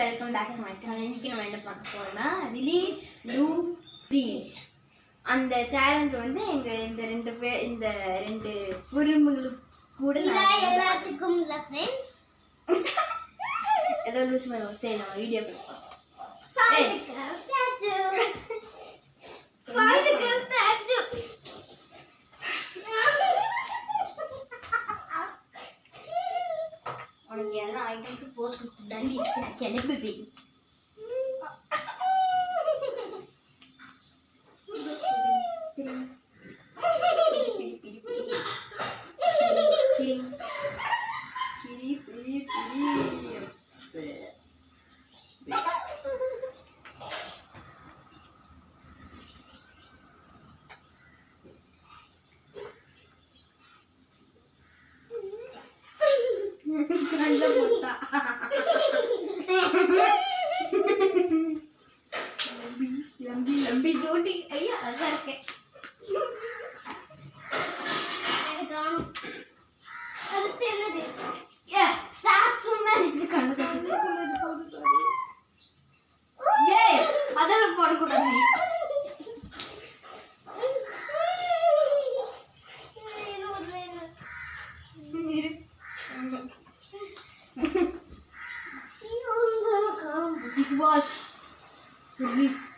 Welcome back to my channel இன்னைக்கு நம்ம என்ன பார்க்க போறோம்னா ரிலீஸ் லூ ப்ளீஸ் அந்த சேலஞ்ச் வந்து எங்க இந்த ரெண்டு பேர் இந்த ரெண்டு குறும்புகளுக்கு கூட எல்லாத்துக்கும் ஏதோ லூஸ் சரி நம்ம வீடியோ பார்ப்போம். உனக்கு எல்லா ஐட்டம்ஸும் போட்டு கொடுத்து தாண்டி கிளம்பி லம்பி லம்பி ஜோடி. ஐயா அழகா இருக்கேன் அடுத்து என்னது? ஸ்டார் போடக்கூடாது. was released.